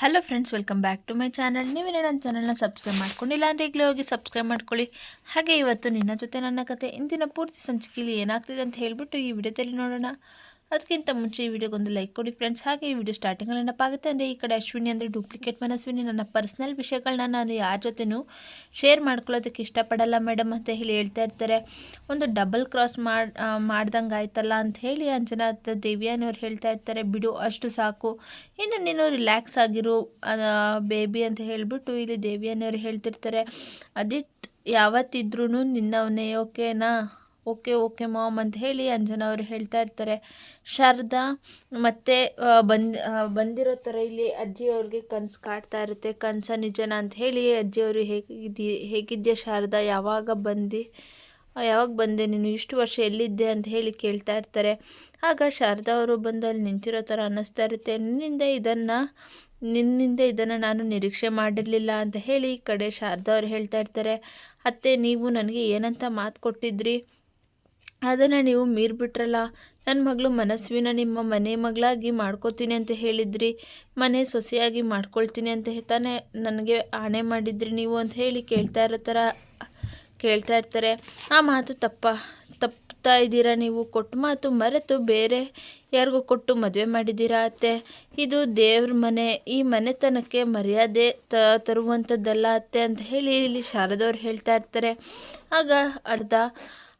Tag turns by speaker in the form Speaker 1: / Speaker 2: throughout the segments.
Speaker 1: Hello friends welcome back to my channel ನೀವೇನೇ ನನ್ನ ಚಾನಲ್ನ ಸಬ್ಸ್ಕ್ರೈಬ್ ಮಾಡ್ಕೊಂಡಿಲ್ಲ ಅಂದರೆ ಈಗಲೇ ಹೋಗಿ ಸಬ್ಸ್ಕ್ರೈಬ್ ಮಾಡ್ಕೊಳ್ಳಿ. ಹಾಗೆ ಇವತ್ತು ನಿನ್ನ ಜೊತೆ ನನ್ನ ಕತೆ, ಇಂದಿನ ಪೂರ್ತಿ ಸಂಚಿಕೆಯಲ್ಲಿ ಏನಾಗ್ತಿದೆ ಅಂತ ಹೇಳಿಬಿಟ್ಟು ಈ ವಿಡಿಯೋದಲ್ಲಿ ನೋಡೋಣ. ಅದಕ್ಕಿಂತ ಮುಂಚೆ ಈ ವಿಡಿಯೋಗೊಂದು ಲೈಕ್ ಕೊಡಿ ಫ್ರೆಂಡ್ಸ್ ಹಾಗೆ ಈ ವಿಡಿಯೋ ಸ್ಟಾರ್ಟಿಂಗಲ್ಲಿ ನೆನಪಾಗುತ್ತೆ ಅಂದರೆ ಈ ಕಡೆ ಅಶ್ವಿನಿ ಅಂದರೆ ಡೂಪ್ಲಿಕೇಟ್ ಮನಸ್ವಿನಿ. ನನ್ನ ಪರ್ಸ್ನಲ್ ವಿಷಯಗಳನ್ನ ನಾನು ಯಾರ ಜೊತೆನೂ ಶೇರ್ ಮಾಡ್ಕೊಳ್ಳೋದಕ್ಕೆ ಇಷ್ಟಪಡಲ್ಲ ಮೇಡಮ್ ಅಂತ ಹೇಳಿ ಹೇಳ್ತಾ ಇರ್ತಾರೆ. ಒಂದು ಡಬಲ್ ಕ್ರಾಸ್ ಮಾಡಿ ಮಾಡ್ದಂಗೆ ಆಯ್ತಲ್ಲ ಅಂತ ಹೇಳಿ ಅಂಜನಾಥ ದೇವಿಯಾನಿಯವ್ರು ದೇವಿಯಾನವ್ರು ಹೇಳ್ತಾ ಇರ್ತಾರೆ, ಬಿಡು, ಅಷ್ಟು ಸಾಕು. ಇನ್ನು ನೀನು ರಿಲ್ಯಾಕ್ಸ್ ಆಗಿರು ಬೇಬಿ ಅಂತ ಹೇಳಿಬಿಟ್ಟು ಇಲ್ಲಿ ದೇವಿಯನ್ನವ್ರು ಹೇಳ್ತಿರ್ತಾರೆ, ಅದಿತ್ ಯಾವತ್ತಿದ್ರೂ ನಿನ್ನವನೇ ಓಕೆನಾ ಓಕೆ ಓಕೆ ಮಾಮ್ ಅಂತ ಹೇಳಿ ಅಂಜನ ಅವರು ಹೇಳ್ತಾ ಇರ್ತಾರೆ. ಶಾರದಾ, ಮತ್ತೆ ಬಂದ್ ಬಂದಿರೋ ಥರ ಇಲ್ಲಿ ಅಜ್ಜಿಯವ್ರಿಗೆ ಕನಸು ಕಾಡ್ತಾ ಇರುತ್ತೆ. ಕನಸ ನಿಜನ ಅಂತ ಹೇಳಿ ಅಜ್ಜಿಯವರು ಹೇಗಿದ್ದಿ, ಹೇಗಿದ್ಯಾ ಶಾರದಾ? ಯಾವಾಗ ಬಂದು ಯಾವಾಗ ಬಂದೆ ನೀನು? ಇಷ್ಟು ವರ್ಷ ಎಲ್ಲಿದ್ದೆ ಅಂತ ಹೇಳಿ ಕೇಳ್ತಾ ಇರ್ತಾರೆ. ಆಗ ಶಾರದಾ ಅವರು ಬಂದು ಅಲ್ಲಿ ನಿಂತಿರೋ ಥರ ಅನ್ನಿಸ್ತಾ ಇರುತ್ತೆ. ನಿನ್ನಿಂದ ಇದನ್ನು ನಿನ್ನಿಂದ ಇದನ್ನು ನಾನು ನಿರೀಕ್ಷೆ ಮಾಡಿರಲಿಲ್ಲ ಅಂತ ಹೇಳಿ ಈ ಕಡೆ ಶಾರದಾ ಅವರು ಹೇಳ್ತಾ ಇರ್ತಾರೆ. ಅತ್ತೆ, ನೀವು ನನಗೆ ಏನಂತ ಮಾತು ಕೊಟ್ಟಿದ್ರಿ? ಅದನ್ನು ನೀವು ಮೀರಿಬಿಟ್ರಲ್ಲ ನನ್ನ ಮಗಳು ಮನಸ್ವಿನ ನಿಮ್ಮ ಮನೆ ಮಗಳಾಗಿ ಮಾಡ್ಕೋತೀನಿ ಅಂತ ಹೇಳಿದ್ರಿ, ಮನೆ ಸೊಸೆಯಾಗಿ ಮಾಡ್ಕೊಳ್ತೀನಿ ಅಂತ ತಾನೇ ನನಗೆ ಆಣೆ ಮಾಡಿದ್ರಿ ನೀವು ಅಂತ ಹೇಳಿ ಕೇಳ್ತಾ ಇರೋ ಥರ ಕೇಳ್ತಾ ಇರ್ತಾರೆ. ಆ ಮಾತು ತಪ್ಪ ತಪ್ಪ್ತಾ ಇದ್ದೀರಾ ನೀವು? ಕೊಟ್ಟು ಮಾತು ಮರೆತು ಬೇರೆ ಯಾರಿಗೂ ಕೊಟ್ಟು ಮದುವೆ ಮಾಡಿದ್ದೀರಾ ಅತ್ತೆ? ಇದು ದೇವ್ರ ಮನೆ, ಈ ಮನೆತನಕ್ಕೆ ಮರ್ಯಾದೆ ತ ತರುವಂಥದ್ದಲ್ಲ ಅತ್ತೆ ಅಂತ ಹೇಳಿ ಇಲ್ಲಿ ಶಾರದವ್ರು ಹೇಳ್ತಾ ಇರ್ತಾರೆ. ಆಗ ಅರ್ಧ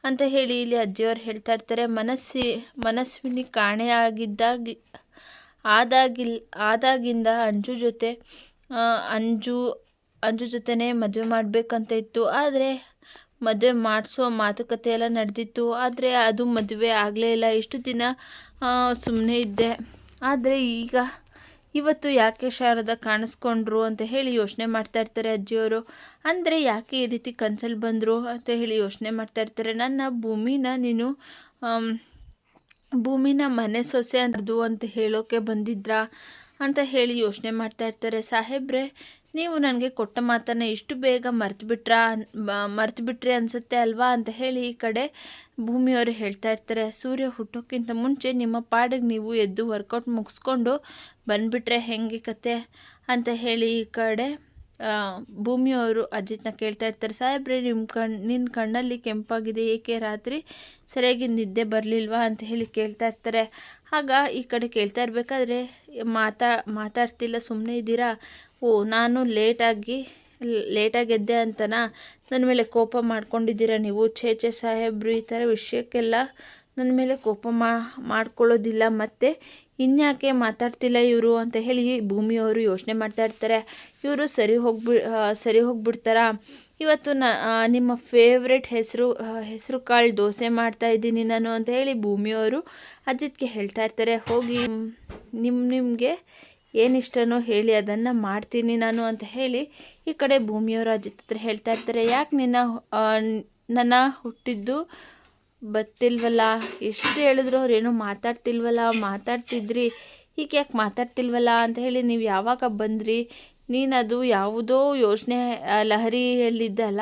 Speaker 1: ಅಂತ ಹೇಳಿ ಇಲ್ಲಿ ಅಜ್ಜಿಯವರು ಹೇಳ್ತಾ ಇರ್ತಾರೆ, ಮನಸ್ಸಿ, ಮನಸ್ವಿನಿ ಕಾಣೆ ಆಗಿದ್ದಾಗ, ಆದಾಗಿಲ್, ಆದಾಗಿಂದ ಅಂಜು ಜೊತೆ ಅಂಜು ಅಂಜು ಜೊತೆನೇ ಮದುವೆ ಮಾಡಬೇಕಂತ ಇತ್ತು. ಆದರೆ ಮದುವೆ ಮಾಡಿಸುವ ಮಾತುಕತೆ ಎಲ್ಲ ನಡೆದಿತ್ತು. ಆದರೆ ಅದು ಮದುವೆ ಆಗಲೇ ಇಲ್ಲ. ಇಷ್ಟು ದಿನ ಸುಮ್ಮನೆ ಇದ್ದೆ. ಆದರೆ ಈಗ ಇವತ್ತು ಯಾಕೆ ಶಾರದ ಕಾಣಿಸ್ಕೊಂಡ್ರು ಅಂತ ಹೇಳಿ ಯೋಚನೆ ಮಾಡ್ತಾ ಇರ್ತಾರೆ ಅಜ್ಜಿಯವರು. ಅಂದರೆ ಯಾಕೆ ಈ ರೀತಿ ಕನ್ಸಲ್ಲಿ ಬಂದರು ಅಂತ ಹೇಳಿ ಯೋಚನೆ ಮಾಡ್ತಾ ಇರ್ತಾರೆ. ನನ್ನ ಭೂಮಿನ ನೀನು ಭೂಮಿನ ಮನೆ ಸೊಸೆ ಅಂದ್ರದು ಅಂತ ಹೇಳೋಕೆ ಬಂದಿದ್ರಾ? ಅಂತ ಹೇಳಿ ಯೋಚನೆ ಮಾಡ್ತಾ ಇರ್ತಾರೆ. ಸಾಹೇಬ್ರೆ, ನೀವು ನನಗೆ ಕೊಟ್ಟ ಮಾತನ್ನು ಇಷ್ಟು ಬೇಗ ಮರ್ತು ಬಿಟ್ರಾ ಮರ್ತು ಬಿಟ್ರಿ ಅನಿಸುತ್ತೆ ಅಲ್ವಾ? ಅಂತ ಹೇಳಿ ಈ ಕಡೆ ಭೂಮಿಯವರು ಹೇಳ್ತಾ ಇರ್ತಾರೆ. ಸೂರ್ಯ ಹುಟ್ಟೋಕ್ಕಿಂತ ಮುಂಚೆ ನಿಮ್ಮ ಪಾಡಿಗೆ ನೀವು ಎದ್ದು ವರ್ಕೌಟ್ ಮುಗಿಸ್ಕೊಂಡು ಬಂದುಬಿಟ್ರೆ ಹೆಂಗೆ ಕತೆ ಅಂತ ಹೇಳಿ ಈ ಕಡೆ ಭೂಮಿಯವರು ಅಜಿತ್ನ ಕೇಳ್ತಾ ಇರ್ತಾರೆ, ಸಾಹೇಬ್ರೆ ನಿಮ್ಮ ಕಣ್ ನಿನ್ನ ಕಣ್ಣಲ್ಲಿ ಕೆಂಪಾಗಿದೆ, ಏಕೆ ರಾತ್ರಿ ಸರಿಯಾಗಿ ನಿದ್ದೆ ಬರಲಿಲ್ವಾ? ಅಂತ ಹೇಳಿ ಕೇಳ್ತಾ ಇರ್ತಾರೆ. ಆಗ ಈ ಕಡೆ ಕೇಳ್ತಾ ಇರಬೇಕಾದ್ರೆ, ಮಾತಾ, ಮಾತಾಡ್ತಿಲ್ಲ ಸುಮ್ಮನೆ ಇದ್ದೀರಾ? ಓ, ನಾನು ಲೇಟಾಗಿ ಲೇಟಾಗಿ ಎದ್ದೆ ಅಂತನಾ? ನನ್ನ ಮೇಲೆ ಕೋಪ ಮಾಡ್ಕೊಂಡಿದ್ದೀರಾ ನೀವು? ಛೇ ಛೇ, ಸಾಹೇಬ್ರು, ಈ ಥರ ವಿಷಯಕ್ಕೆಲ್ಲ ನನ್ನ ಮೇಲೆ ಕೋಪ ಮಾಡ್ಕೊಳ್ಳೋದಿಲ್ಲ ಮತ್ತು ಇನ್ಯಾಕೆ ಮಾತಾಡ್ತಿಲ್ಲ ಇವರು ಅಂತ ಹೇಳಿ ಭೂಮಿಯವರು ಯೋಚನೆ ಮಾಡ್ತಾ ಇರ್ತಾರೆ. ಇವರು ಸರಿ ಹೋಗ್ಬಿ ಸರಿ ಹೋಗ್ಬಿಡ್ತಾರಾ? ಇವತ್ತು ನ ನಿಮ್ಮ ಫೇವ್ರೆಟ್ ಹೆಸರು ಹೆಸರು ಕಾಳು ದೋಸೆ ಮಾಡ್ತಾ ಇದ್ದೀನಿ ನಾನು ಅಂತ ಹೇಳಿ ಭೂಮಿಯವರು ಅಜಿತ್ಗೆ ಹೇಳ್ತಾ ಇರ್ತಾರೆ. ಹೋಗಿ ನಿಮ್ಮ ನಿಮಗೆ ಏನಿಷ್ಟನೋ ಹೇಳಿ ಅದನ್ನು ಮಾಡ್ತೀನಿ ನಾನು ಅಂತ ಹೇಳಿ ಈ ಕಡೆ ಭೂಮಿಯವರು ಅಜಿತ್ ಹತ್ರ ಹೇಳ್ತಾ ಇರ್ತಾರೆ. ಯಾಕೆ ನಿನ್ನ ನನ್ನ ಹುಟ್ಟಿದ್ದು ಬತ್ತಿಲ್ವಲ್ಲ? ಎಷ್ಟು ಹೇಳಿದ್ರು ಅವ್ರು ಏನೋ ಮಾತಾಡ್ತಿಲ್ವಲ್ಲ? ಮಾತಾಡ್ತಿದ್ರಿ. ಈಗ ಯಾಕೆ ಮಾತಾಡ್ತಿಲ್ವಲ್ಲ ಅಂತ ಹೇಳಿ ನೀವು ಯಾವಾಗ ಬಂದ್ರಿ? ನೀನದು ಯಾವುದೋ ಯೋಚನೆ ಲಹರಿಯಲ್ಲಿದ್ದಲ್ಲ?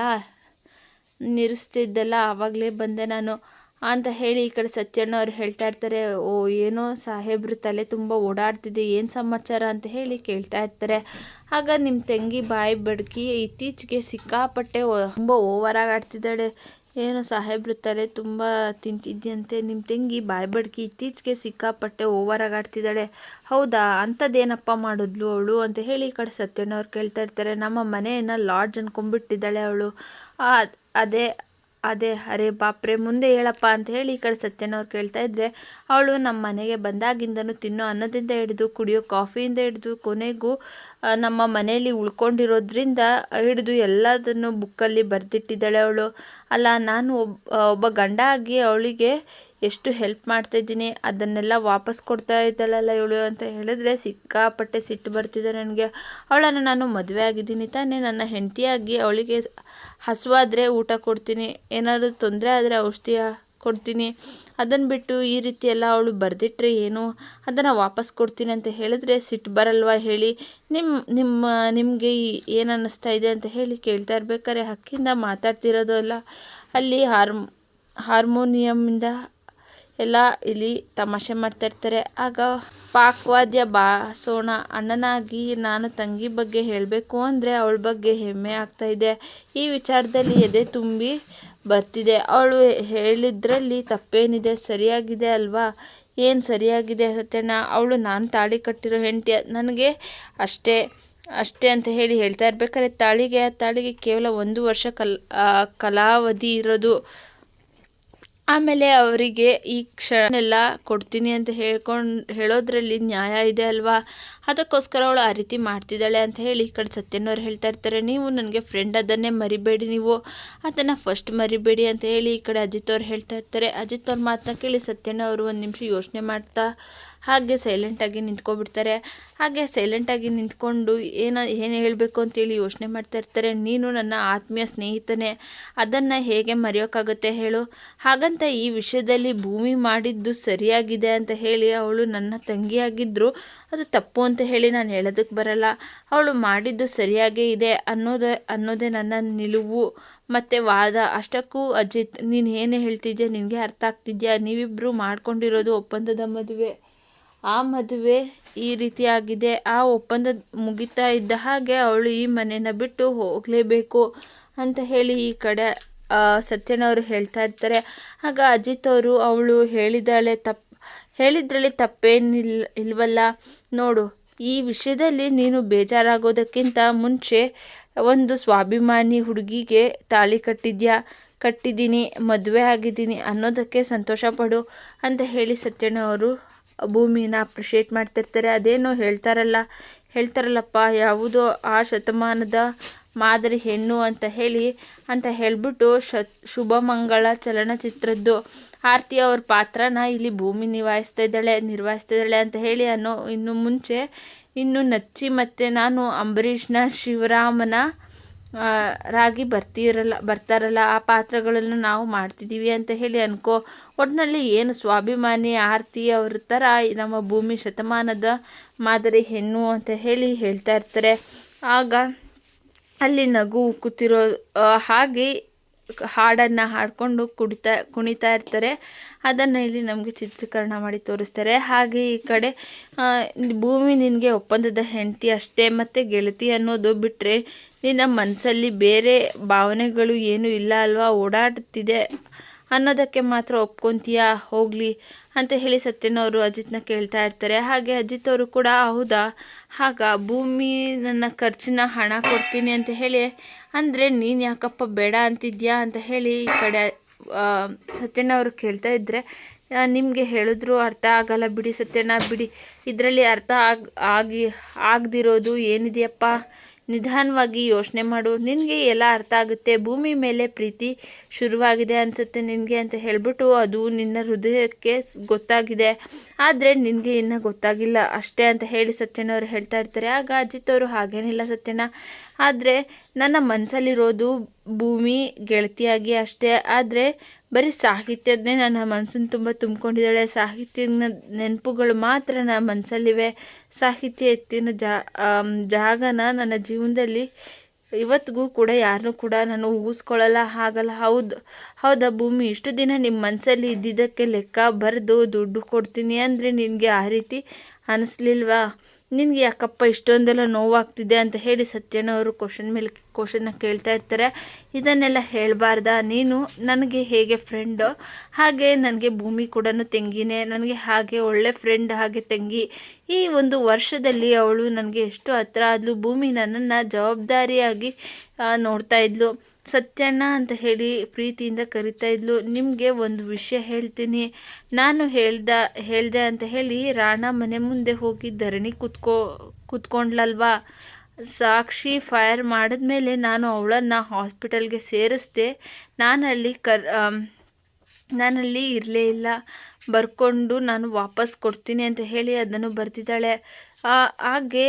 Speaker 1: ನಿರಿಸ್ತಿದ್ದಲ್ಲ? ಆವಾಗಲೇ ಬಂದೆ ನಾನು ಅಂತ ಹೇಳಿ ಈ ಕಡೆ ಸತ್ಯಣ್ಣ ಅವ್ರು ಹೇಳ್ತಾ ಇರ್ತಾರೆ. ಓ, ಏನೋ ಸಾಹೇಬ್ರ ತಲೆ ತುಂಬ ಓಡಾಡ್ತಿದೆ, ಏನು ಸಮಾಚಾರ ಅಂತ ಹೇಳಿ ಕೇಳ್ತಾ ಇರ್ತಾರೆ. ಆಗ ನಿಮ್ಮ ತಂಗಿ ಬಾಯಿ ಬಡ್ಕಿ ಇತ್ತೀಚೆಗೆ ಸಿಕ್ಕಾಪಟ್ಟೆ ತುಂಬ ಓವರಾಗಿ ಆಡ್ತಿದ್ದಾಳೆ. ಏನೋ ಸಾಹೇಬ್ರ ತಲೆ ತುಂಬ ತಿಂತಿದ್ಯಂತೆ. ನಿಮ್ಮ ತಂಗಿ ಬಾಯಿ ಬಡ್ಕಿ ಇತ್ತೀಚೆಗೆ ಸಿಕ್ಕಾಪಟ್ಟೆ ಆಡ್ತಿದ್ದಾಳೆ. ಹೌದಾ? ಅಂಥದ್ದೇನಪ್ಪ ಮಾಡಿದ್ಲು ಅವಳು? ಅಂತ ಹೇಳಿ ಈ ಕಡೆ ಸತ್ಯಣ್ಣವ್ರು ಕೇಳ್ತಾ ಇರ್ತಾರೆ. ನಮ್ಮ ಮನೆಯನ್ನು ಲಾಡ್ಜ್ ಅನ್ಕೊಂಡ್ಬಿಟ್ಟಿದ್ದಾಳೆ ಅವಳು. ಅದೇ ಅದೇ, ಅರೆ ಬಾಪ್ರೆ, ಮುಂದೆ ಹೇಳಪ್ಪ ಅಂತ ಹೇಳಿ ಈ ಕಡೆ ಸತ್ಯನವ್ರು ಕೇಳ್ತಾ ಇದ್ರೆ, ಅವಳು ನಮ್ಮ ಮನೆಗೆ ಬಂದಾಗಿಂದನೂ ತಿನ್ನೋ ಅನ್ನದಿಂದ ಹಿಡಿದು ಕುಡಿಯೋ ಕಾಫಿಯಿಂದ ಹಿಡಿದು ಕೊನೆಗೂ ನಮ್ಮ ಮನೆಯಲ್ಲಿ ಉಳ್ಕೊಂಡಿರೋದ್ರಿಂದ ಹಿಡಿದು ಎಲ್ಲದನ್ನು ಬುಕ್ಕಲ್ಲಿ ಬರೆದಿಟ್ಟಿದ್ದಾಳೆ ಅವಳು. ಅಲ್ಲ, ನಾನು ಒಬ್ಬ ಒಬ್ಬ ಗಂಡ ಆಗಿ ಅವಳಿಗೆ ಎಷ್ಟು ಹೆಲ್ಪ್ ಮಾಡ್ತಾ ಇದ್ದೀನಿ, ಅದನ್ನೆಲ್ಲ ವಾಪಸ್ ಕೊಡ್ತಾ ಇದ್ದಾಳಲ್ಲ ಇವಳು ಅಂತ ಹೇಳಿದ್ರೆ ಸಿಕ್ಕಾಪಟ್ಟೆ ಸಿಟ್ಟು ಬರ್ತಿದೆ ನನಗೆ. ಅವಳನ್ನು ನಾನು ಮದುವೆ ಆಗಿದ್ದೀನಿ ತಾನೇ, ನನ್ನ ಹೆಂಡತಿಯಾಗಿ ಅವಳಿಗೆ ಹಸುವಾದರೆ ಊಟ ಕೊಡ್ತೀನಿ. ಏನಾದರೂ ತೊಂದರೆ ಆದರೆ ಔಷಧಿ ಕೊಡ್ತೀನಿ. ಅದನ್ನು ಬಿಟ್ಟು ಈ ರೀತಿ ಎಲ್ಲ ಅವಳು ಬರೆದಿಟ್ರೆ ಏನು? ಅದನ್ನು ವಾಪಸ್ ಕೊಡ್ತೀನಿ ಅಂತ ಹೇಳಿದ್ರೆ ಸಿಟ್ಟು ಬರಲ್ವಾ ಹೇಳಿ? ನಿಮ್ಮ ನಿಮ್ಮ, ನಿಮಗೆ ಏನು ಅನ್ನಿಸ್ತಾ ಇದೆ ಅಂತ ಹೇಳಿ ಕೇಳ್ತಾ ಇರ್ಬೇಕಾದ್ರೆ ಹಕ್ಕಿಂದ ಮಾತಾಡ್ತಿರೋದು ಅಲ್ಲ. ಅಲ್ಲಿ ಹಾರ್ಮ್ ಹಾರ್ಮೋನಿಯಮಿಂದ ಎಲ್ಲ ಇಲ್ಲಿ ತಮಾಷೆ ಮಾಡ್ತಾಯಿರ್ತಾರೆ ಆಗ ಪಾಕ್ವಾದ್ಯ ಬಾಸೋಣ, ಅಣ್ಣನಾಗಿ ನಾನು ತಂಗಿ ಬಗ್ಗೆ ಹೇಳಬೇಕು ಅಂದರೆ ಅವಳ ಬಗ್ಗೆ ಹೆಮ್ಮೆ ಆಗ್ತಾಯಿದೆ ಈ ವಿಚಾರದಲ್ಲಿ ಎದೆ ತುಂಬಿ ಬರ್ತಿದೆ. ಅವಳು ಹೇಳಿದ್ರಲ್ಲಿ ತಪ್ಪೇನಿದೆ, ಸರಿಯಾಗಿದೆ ಅಲ್ವಾ? ಏನು ಸರಿಯಾಗಿದೆ ಸತ್ಯಣ್ಣ? ಅವಳು ನಾನು ತಾಳಿ ಕಟ್ಟಿರೋ ಹೆಂಡತಿ, ನನಗೆ ಅಷ್ಟೇ ಅಷ್ಟೇ ಅಂತ ಹೇಳಿ ಹೇಳ್ತಾ ಇರ್ಬೇಕಾದ್ರೆ ತಾಳಿಗೆ ಆ ತಾಳಿಗೆ ಕೇವಲ ಒಂದು ವರ್ಷ ಕಲ್ ಕಲಾವಧಿ ಇರೋದು. ಆಮೇಲೆ ಅವರಿಗೆ ಈ ಕ್ಷಣನೆಲ್ಲ ಕೊಡ್ತೀನಿ ಅಂತ ಹೇಳ್ಕೊಂಡು, ಹೇಳೋದ್ರಲ್ಲಿ ನ್ಯಾಯ ಇದೆ ಅಲ್ವಾ? ಅದಕ್ಕೋಸ್ಕರ ಅವಳು ಆ ರೀತಿ ಮಾಡ್ತಿದ್ದಾಳೆ ಅಂತ ಹೇಳಿ ಈ ಕಡೆ ಸತ್ಯನವ್ರು ಹೇಳ್ತಾ ಇರ್ತಾರೆ. ನೀವು ನನಗೆ ಫ್ರೆಂಡ್ ಅದನ್ನೇ ಮರಿಬೇಡಿ ನೀವು. ಅದನ್ನು ಫಸ್ಟ್ ಮರಿಬೇಡಿ ಅಂತ ಹೇಳಿ ಈ ಕಡೆ ಅಜಿತ್ ಅವ್ರು ಹೇಳ್ತಾ ಇರ್ತಾರೆ. ಅಜಿತ್ ಅವ್ರ ಮಾತನ್ನ ಕೇಳಿ ಸತ್ಯನವರು ಒಂದು ನಿಮಿಷ ಯೋಚನೆ ಮಾಡ್ತಾ ಹಾಗೆ ಸೈಲೆಂಟಾಗಿ ನಿಂತ್ಕೊಬಿಡ್ತಾರೆ. ಹಾಗೆ ಸೈಲೆಂಟಾಗಿ ನಿಂತ್ಕೊಂಡು ಏನೋ, ಏನು ಹೇಳಬೇಕು ಅಂತೇಳಿ ಯೋಚನೆ ಮಾಡ್ತಾ ಇರ್ತಾರೆ. ನೀನು ನನ್ನ ಆತ್ಮೀಯ ಸ್ನೇಹಿತನೇ, ಅದನ್ನು ಹೇಗೆ ಮರೆಯೋಕ್ಕಾಗುತ್ತೆ ಹೇಳು. ಹಾಗಂತ ಈ ವಿಷಯದಲ್ಲಿ ಭೂಮಿ ಮಾಡಿದ್ದು ಸರಿಯಾಗಿದೆ ಅಂತ ಹೇಳಿ ಅವಳು ನನ್ನ ತಂಗಿಯಾಗಿದ್ದರು ಅದು ತಪ್ಪು ಅಂತ ಹೇಳಿ ನಾನು ಹೇಳೋದಕ್ಕೆ ಬರಲ್ಲ. ಅವಳು ಮಾಡಿದ್ದು ಸರಿಯಾಗೇ ಇದೆ ಅನ್ನೋದೇ ಅನ್ನೋದೇ ನನ್ನ ನಿಲುವು. ಮತ್ತು ವಾದ, ಅಷ್ಟಕ್ಕೂ ಅಜಿತ್, ನೀನು ಏನು ಹೇಳ್ತಿದ್ಯಾ, ನಿನಗೆ ಅರ್ಥ ಆಗ್ತಿದ್ಯಾ? ನೀವಿಬ್ಬರು ಮಾಡ್ಕೊಂಡಿರೋದು ಒಪ್ಪಂದದ ಮದುವೆ. ಆ ಮದುವೆ ಈ ರೀತಿಯಾಗಿದೆ. ಆ ಒಪ್ಪಂದ ಮುಗಿತಾ ಇದ್ದ ಹಾಗೆ ಅವಳು ಈ ಮನೆಯನ್ನು ಬಿಟ್ಟು ಹೋಗಲೇಬೇಕು ಅಂತ ಹೇಳಿ ಈ ಕಡೆ ಸತ್ಯನವರು ಹೇಳ್ತಾ ಇರ್ತಾರೆ. ಆಗ ಅಜಿತ್ ಅವರು ಅವಳು ಹೇಳಿದಾಳೆ ತಪ್ಪು ಹೇಳಿದ್ರಲ್ಲಿ ತಪ್ಪೇನಿಲ್ಲ ಇಲ್ವಲ್ಲ? ನೋಡು, ಈ ವಿಷಯದಲ್ಲಿ ನೀನು ಬೇಜಾರಾಗೋದಕ್ಕಿಂತ ಮುಂಚೆ ಒಂದು ಸ್ವಾಭಿಮಾನಿ ಹುಡುಗಿಗೆ ತಾಳಿ ಕಟ್ಟಿದ್ಯಾ? ಕಟ್ಟಿದ್ದೀನಿ, ಮದುವೆ ಆಗಿದ್ದೀನಿ ಅನ್ನೋದಕ್ಕೆ ಸಂತೋಷ ಪಡು ಅಂತ ಹೇಳಿ ಸತ್ಯಣ್ಣ ಅವರು ಭೂಮಿನ ಅಪ್ರಿಷಿಯೇಟ್ ಮಾಡ್ತಿರ್ತಾರೆ. ಅದೇನೋ ಹೇಳ್ತಾರಲ್ಲ, ಹೇಳ್ತಾರಲ್ಲಪ್ಪ, ಯಾವುದೋ ಆ ಶತಮಾನದ ಮಾದರಿ ಹೆಣ್ಣು ಅಂತ ಹೇಳಿ, ಅಂತ ಹೇಳಿಬಿಟ್ಟು ಶ ಶುಭಮಂಗಳ ಚಲನಚಿತ್ರದ್ದು ಆರತಿ ಅವ್ರ ಪಾತ್ರನ ಇಲ್ಲಿ ಭೂಮಿ ನಿಭಾಯಿಸ್ತಾ ಇದ್ದಾಳೆ, ನಿರ್ವಹಿಸ್ತಾ ಇದ್ದಾಳೆ ಅಂತ ಹೇಳಿ ಅನ್ನೋ ಇನ್ನು ಮುಂಚೆ ಇನ್ನು ನಚ್ಚಿ ಮತ್ತು ನಾನು ಅಂಬರೀಷ್ನ ಶಿವರಾಮನ ರಾಗಿ ಬರ್ತಿರಲ್ಲ, ಬರ್ತಾರಲ್ಲ, ಆ ಪಾತ್ರಗಳನ್ನು ನಾವು ಮಾಡ್ತಿದ್ದೀವಿ ಅಂತ ಹೇಳಿ ಅನ್ಕೋ. ಒಟ್ಟಿನಲ್ಲಿ ಏನು ಸ್ವಾಭಿಮಾನಿ, ಆರತಿ ಅವ್ರ ಥರ ನಮ್ಮ ಭೂಮಿ ಶತಮಾನದ ಮಾದರಿ ಹೆಣ್ಣು ಅಂತ ಹೇಳಿ ಹೇಳ್ತಾ ಇರ್ತಾರೆ. ಆಗ ಅಲ್ಲಿ ನಗು ಉಕ್ಕುತ್ತಿರೋ ಹಾಗೆ ಹಾಡನ್ನು ಹಾಡಿಕೊಂಡು ಕುಡಿತಾ, ಕುಣಿತಾ ಇರ್ತಾರೆ. ಅದನ್ನು ಇಲ್ಲಿ ನಮಗೆ ಚಿತ್ರೀಕರಣ ಮಾಡಿ ತೋರಿಸ್ತಾರೆ. ಹಾಗೆ ಈ ಕಡೆ ಭೂಮಿ ನಿನಗೆ ಒಪ್ಪಂದದ ಹೆಂಡತಿ ಅಷ್ಟೇ, ಮತ್ತು ಗೆಳತಿ ಅನ್ನೋದು ಬಿಟ್ಟರೆ ನಿನ್ನ ಮನಸ್ಸಲ್ಲಿ ಬೇರೆ ಭಾವನೆಗಳು ಏನೂ ಇಲ್ಲ ಅಲ್ವಾ? ಓಡಾಡುತ್ತಿದೆ. ಅನ್ನೋದಕ್ಕೆ ಮಾತ್ರ ಒಪ್ಕೊತೀಯಾ? ಹೋಗಲಿ ಅಂತ ಹೇಳಿ ಸತ್ಯನವರು ಅಜಿತ್ನ ಕೇಳ್ತಾ ಇರ್ತಾರೆ. ಹಾಗೆ ಅಜಿತ್ ಅವರು ಕೂಡ, ಹೌದಾ? ಆಗ ಭೂಮಿ ನನ್ನ ಖರ್ಚಿನ ಹಣ ಕೊಡ್ತೀನಿ ಅಂತ ಹೇಳಿ, ಅಂದರೆ ನೀನು ಯಾಕಪ್ಪ ಬೇಡ ಅಂತಿದ್ಯಾ ಅಂತ ಹೇಳಿ ಈ ಕಡೆ ಸತ್ಯಣ್ಣ ಅವರು ಕೇಳ್ತಾ ಇದ್ದರೆ ನಿಮಗೆ ಹೇಳಿದ್ರು ಅರ್ಥ ಆಗಲ್ಲ ಬಿಡಿ ಸತ್ಯಣ್ಣ, ಬಿಡಿ. ಇದರಲ್ಲಿ ಅರ್ಥ ಆಗಿ, ಆಗದಿರೋದು ಏನಿದೆಯಪ್ಪ? ನಿಧಾನವಾಗಿ ಯೋಚನೆ ಮಾಡು. ನಿನಗೆ ಎಲ್ಲ ಅರ್ಥ ಆಗುತ್ತೆ. ಭೂಮಿ ಮೇಲೆ ಪ್ರೀತಿ ಶುರುವಾಗಿದೆ ಅನಿಸುತ್ತೆ ನಿನಗೆ ಅಂತ ಹೇಳಿಬಿಟ್ಟು ಅದು ನಿನ್ನ ಹೃದಯಕ್ಕೆ ಗೊತ್ತಾಗಿದೆ. ಆದರೆ ನಿನಗೆ ಇನ್ನೂ ಗೊತ್ತಾಗಿಲ್ಲ. ಅಷ್ಟೇ ಅಂತ ಹೇಳಿ ಸತ್ಯನ ಅವರು ಹೇಳ್ತಾ ಇರ್ತಾರೆ. ಆಗ ಅಜಿತ್ ಅವರು ಹಾಗೇನಿಲ್ಲ ಸತ್ಯನ ಆದರೆ ನನ್ನ ಮನಸ್ಸಲ್ಲಿರೋದು ಭೂಮಿ ಗೆಳತಿಯಾಗಿ ಅಷ್ಟೇ. ಆದರೆ ಬರೀ ಸಾಹಿತ್ಯದನ್ನೇ ನನ್ನ ಮನಸ್ಸನ್ನು ತುಂಬ ತುಂಬಿಕೊಂಡಿದ್ದಾಳೆ. ಸಾಹಿತ್ಯದ ನೆನಪುಗಳು ಮಾತ್ರ ನನ್ನ ಮನಸ್ಸಲ್ಲಿವೆ ಸಾಹಿತ್ಯ ಎತ್ತಿನ ಜಾಗನ ನನ್ನ ಜೀವನದಲ್ಲಿ ಇವತ್ತಿಗೂ ಕೂಡ ಯಾರನ್ನೂ ಕೂಡ ನಾನು ಊಹಿಸ್ಕೊಳ್ಳಲ್ಲ, ಹಾಗಲ್ಲ. ಹೌದು, ಹೌದಾ ಭೂಮಿ? ಇಷ್ಟು ದಿನ ನಿಮ್ಮ ಮನಸ್ಸಲ್ಲಿ ಇದ್ದಿದ್ದಕ್ಕೆ ಲೆಕ್ಕ ಬರೆದು ದುಡ್ಡು ಕೊಡ್ತೀನಿ ಅಂದರೆ ನಿನಗೆ ಆ ರೀತಿ ಅನ್ನಿಸ್ಲಿಲ್ವಾ ನಿನಗೆ ಯಾಕಪ್ಪ ಇಷ್ಟೊಂದೆಲ್ಲ ನೋವಾಗ್ತಿದೆ ಅಂತ ಹೇಳಿ ಸತ್ಯನವರು ಕ್ವಶನ್ ಮೇಲೆ ಕ್ವಶನ್ನ ಕೇಳ್ತಾ ಇರ್ತಾರೆ. ಇದನ್ನೆಲ್ಲ ಹೇಳಬಾರ್ದ? ನೀನು ನನಗೆ ಹೇಗೆ ಫ್ರೆಂಡು ಹಾಗೆ ನನಗೆ ಭೂಮಿ ಕೂಡ ತಂಗಿನೇ. ನನಗೆ ಹಾಗೆ ಒಳ್ಳೆ ಫ್ರೆಂಡ್ ಹಾಗೆ ತಂಗಿ. ಈ ಒಂದು ವರ್ಷದಲ್ಲಿ ಅವಳು ನನಗೆ ಎಷ್ಟು ಹತ್ರ ಆದಳು ಭೂಮಿ ನನ್ನನ್ನು ಜವಾಬ್ದಾರಿಯಾಗಿ ನೋಡ್ತಾ ಇದ್ಲು. ಸತ್ಯಣ್ಣ ಅಂತ ಹೇಳಿ ಪ್ರೀತಿಯಿಂದ ಕರಿತಾ ಇದ್ಲು. ನಿಮಗೆ ಒಂದು ವಿಷಯ ಹೇಳ್ತೀನಿ. ನಾನು ಹೇಳ್ದ, ಹೇಳ್ದೆ ಅಂತ ಹೇಳಿ ರಾಣ ಮನೆ ಮುಂದೆ ಹೋಗಿ ಧರಣಿ ಕುತ್ಕೋ, ಕುತ್ಕೊಂಡ್ಲಲ್ವಾ? ಸಾಕ್ಷಿ ಫೈರ್ ಮಾಡಿದ್ಮೇಲೆ ನಾನು ಅವಳನ್ನು ಹಾಸ್ಪಿಟಲ್ಗೆ ಸೇರಿಸ್ದೆ. ನಾನಲ್ಲಿ ಕರ್ ನಾನಲ್ಲಿ ಇರಲೇ ಇಲ್ಲ. ಬರ್ಕೊಂಡು ನಾನು ವಾಪಸ್ ಕೊಡ್ತೀನಿ ಅಂತ ಹೇಳಿ ಅದನ್ನು ಬರ್ತಿದ್ದಾಳೆ ಹಾಗೆ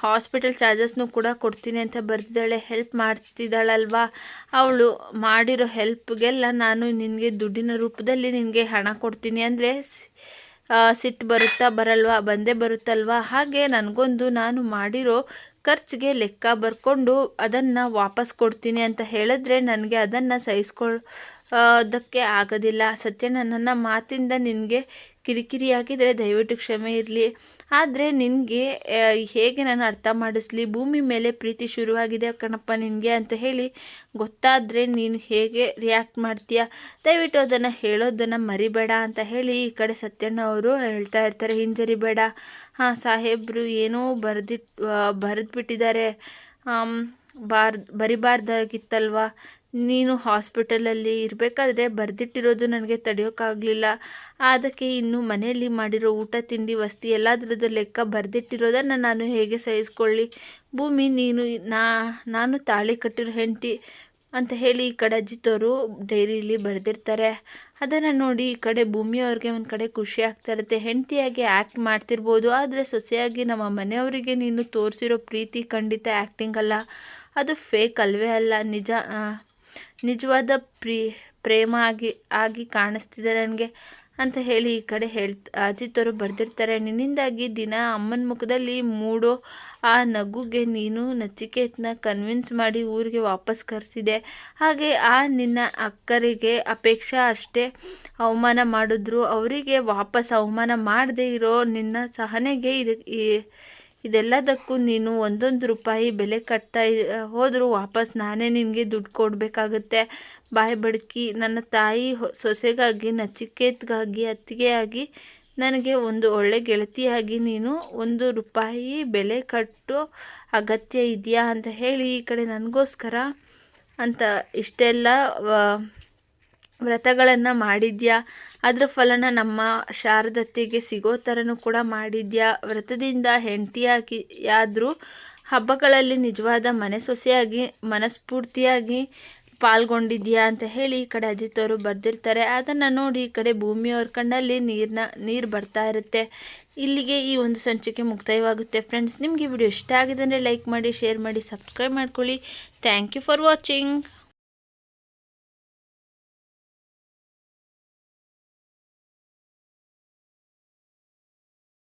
Speaker 1: ಹಾಸ್ಪಿಟಲ್ ಚಾರ್ಜಸ್ನು ಕೂಡ ಕೊಡ್ತೀನಿ ಅಂತ ಬರ್ತಿದ್ದಾಳೆ ಹೆಲ್ಪ್ ಮಾಡ್ತಿದ್ದಾಳಲ್ವಾ? ಅವಳು ಮಾಡಿರೋ ಹೆಲ್ಪ್ಗೆಲ್ಲ ನಾನು ನಿನಗೆ ದುಡ್ಡಿನ ರೂಪದಲ್ಲಿ ನಿನಗೆ ಹಣ ಕೊಡ್ತೀನಿ. ಅಂದರೆ ಸಿಟ್ಟು ಬರುತ್ತಾ ಬರಲ್ವಾ? ಬಂದೇ ಬರುತ್ತಲ್ವಾ? ಹಾಗೆ ನನಗೊಂದು ನಾನು ಮಾಡಿರೋ ಖರ್ಚಿಗೆ ಲೆಕ್ಕ ಬರ್ಕೊಂಡು ಅದನ್ನು ವಾಪಸ್ ಕೊಡ್ತೀನಿ ಅಂತ ಹೇಳಿದ್ರೆ ನನಗೆ ಅದನ್ನು ಸಹಿಸ್ಕೊಳ್ ಅದಕ್ಕೆ ಆಗೋದಿಲ್ಲ. ಸತ್ಯ ನನ್ನ ಮಾತಿಂದ ನಿನಗೆ ಕಿರಿಕಿರಿ ಹಾಕಿದರೆ ದಯವಿಟ್ಟು ಕ್ಷಮೆ ಇರಲಿ. ಆದರೆ ನಿನಗೆ ಹೇಗೆ ನಾನು ಅರ್ಥ ಮಾಡಿಸ್ಲಿ? ಭೂಮಿ ಮೇಲೆ ಪ್ರೀತಿ ಶುರುವಾಗಿದೆ ಕಣಪ್ಪ ನಿನಗೆ ಅಂತ ಹೇಳಿ ಗೊತ್ತಾದರೆ ನೀನು ಹೇಗೆ ರಿಯಾಕ್ಟ್ ಮಾಡ್ತೀಯ? ದಯವಿಟ್ಟು ಅದನ್ನು ಹೇಳೋದನ್ನು ಮರಿಬೇಡ ಅಂತ ಹೇಳಿ ಈ ಕಡೆ ಸತ್ಯಣ್ಣ ಅವರು ಹೇಳ್ತಾ ಇರ್ತಾರೆ, ಹಿಂಜರಿಬೇಡ. ಹಾಂ, ಸಾಹೇಬರು ಏನೋ ಬರೆದಿಟ್ ಬರೆದ್ಬಿಟ್ಟಿದ್ದಾರೆ. ಬಾರ್, ಬರಿಬಾರ್ದಾಗಿತ್ತಲ್ವಾ? ನೀನು ಹಾಸ್ಪಿಟಲಲ್ಲಿ ಇರಬೇಕಾದ್ರೆ ಬರೆದಿಟ್ಟಿರೋದು ನನಗೆ ತಡೆಯೋಕ್ಕಾಗಲಿಲ್ಲ ಅದಕ್ಕೆ ಇನ್ನು ಮನೆಯಲ್ಲಿ ಮಾಡಿರೋ ಊಟ, ತಿಂಡಿ, ವಸ್ತಿ ಎಲ್ಲದರದ್ದು ಲೆಕ್ಕ ಬರೆದಿಟ್ಟಿರೋದನ್ನು ನಾನು ಹೇಗೆ ಸಹಿಸ್ಕೊಳ್ಳಿ? ಭೂಮಿ, ನೀನು, ನಾ, ನಾನು ತಾಳಿ ಕಟ್ಟಿರೋ ಹೆಂಡತಿ ಅಂತ ಹೇಳಿ ಈ ಕಡೆ ಅಜ್ಜಿತವರು ಡೈರಿಲಿ ಬರೆದಿರ್ತಾರೆ. ಅದನ್ನು ನೋಡಿ ಈ ಕಡೆ ಭೂಮಿಯವ್ರಿಗೆ ಒಂದು ಕಡೆ ಖುಷಿ ಆಗ್ತಾ ಇರುತ್ತೆ. ಹೆಂಡತಿಯಾಗಿ ಆ್ಯಕ್ಟ್ ಮಾಡ್ತಿರ್ಬೋದು, ಆದರೆ ಸೊಸೆಯಾಗಿ ನಮ್ಮ ಮನೆಯವರಿಗೆ ನೀನು ತೋರಿಸಿರೋ ಪ್ರೀತಿ ಖಂಡಿತ ಆ್ಯಕ್ಟಿಂಗ್ ಅಲ್ಲ. ಅದು ಫೇಕ್ ಅಲ್ವೇ ಅಲ್ಲ. ನಿಜ ನಿಜವಾದ ಪ್ರೀ, ಪ್ರೇಮ ಆಗಿ ಆಗಿ ಕಾಣಿಸ್ತಿದೆ ನನಗೆ ಅಂತ ಹೇಳಿ ಈ ಕಡೆ ಹೇಳ್ತ ಅಜಿತ್ ಅವರು ಬರೆದಿರ್ತಾರೆ. ನಿನ್ನಿಂದಾಗಿ ದಿನ ಅಮ್ಮನ ಮುಖದಲ್ಲಿ ಮೂಡೋ ಆ ನಗುಗೆ ನೀನು ನಚಿಕೇತನ ಕನ್ವಿನ್ಸ್ ಮಾಡಿ ಊರಿಗೆ ವಾಪಸ್ ಕರೆಸಿದೆ. ಹಾಗೆ ಆ ನಿನ್ನ ಅಕ್ಕರಿಗೆ ಅಪೇಕ್ಷಾ ಅಷ್ಟೇ ಅವಮಾನ ಮಾಡಿದ್ರು. ಅವರಿಗೆ ವಾಪಸ್ ಅವಮಾನ ಮಾಡದೇ ಇರೋ ನಿನ್ನ ಸಹನೆಗೆ ಇದು ಇದೆಲ್ಲದಕ್ಕೂ ನೀನು ಒಂದೊಂದು ರೂಪಾಯಿ ಬೆಲೆ ಕಟ್ತಾ ಹೋದರೂ ವಾಪಸ್ ನಾನೇ ನಿನಗೆ ದುಡ್ಡು ಕೊಡಬೇಕಾಗುತ್ತೆ. ಬಾಯಿ ಬಡ್ಕಿ, ನನ್ನ ತಾಯಿ ಸೊಸೆಗಾಗಿ, ನಚಿಕೇತ್ಗಾಗಿ, ಅತ್ತಿಗೆಯಾಗಿ ನನಗೆ ಒಂದು ಒಳ್ಳೆ ಗೆಳತಿಯಾಗಿ ನೀನು ಒಂದು ರೂಪಾಯಿ ಬೆಲೆ ಕಟ್ಟು ಅಗತ್ಯ ಇದೆಯಾ ಅಂತ ಹೇಳಿ ಈ ಕಡೆ ನನಗೋಸ್ಕರ ಅಂತ ಇಷ್ಟೆಲ್ಲ ವ್ರತಗಳನ್ನು ಮಾಡಿದ್ಯಾ? ಅದರ ಫಲನ ನಮ್ಮ ಶಾರದತ್ತಿಗೆ ಸಿಗೋ ಥರನೂ ಕೂಡ ಮಾಡಿದ್ಯಾ? ವ್ರತದಿಂದ ಹೆಂಡತಿಯಾಗಿ ಆದರೂ ಹಬ್ಬಗಳಲ್ಲಿ ನಿಜವಾದ ಮನೆ ಸೊಸೆಯಾಗಿ ಮನಸ್ಫೂರ್ತಿಯಾಗಿ ಪಾಲ್ಗೊಂಡಿದ್ಯಾ ಅಂತ ಹೇಳಿ ಈ ಕಡೆ ಅಜಿತ್ ಅವರು ಬರೆದಿರ್ತಾರೆ. ಅದನ್ನು ನೋಡಿ ಈ ಕಡೆ ಭೂಮಿಯವ್ರ ಕಣ್ಣಲ್ಲಿ ನೀರನ್ನ ನೀರು ಬರ್ತಾ ಇರುತ್ತೆ. ಇಲ್ಲಿಗೆ ಈ ಒಂದು ಸಂಚಿಕೆ ಮುಕ್ತಾಯವಾಗುತ್ತೆ. ಫ್ರೆಂಡ್ಸ್, ನಿಮಗೆ ವಿಡಿಯೋ ಇಷ್ಟ ಆಗಿದೆ ಅಂದರೆ ಲೈಕ್ ಮಾಡಿ, ಶೇರ್ ಮಾಡಿ, ಸಬ್ಸ್ಕ್ರೈಬ್ ಮಾಡ್ಕೊಳ್ಳಿ. Thank you for watching.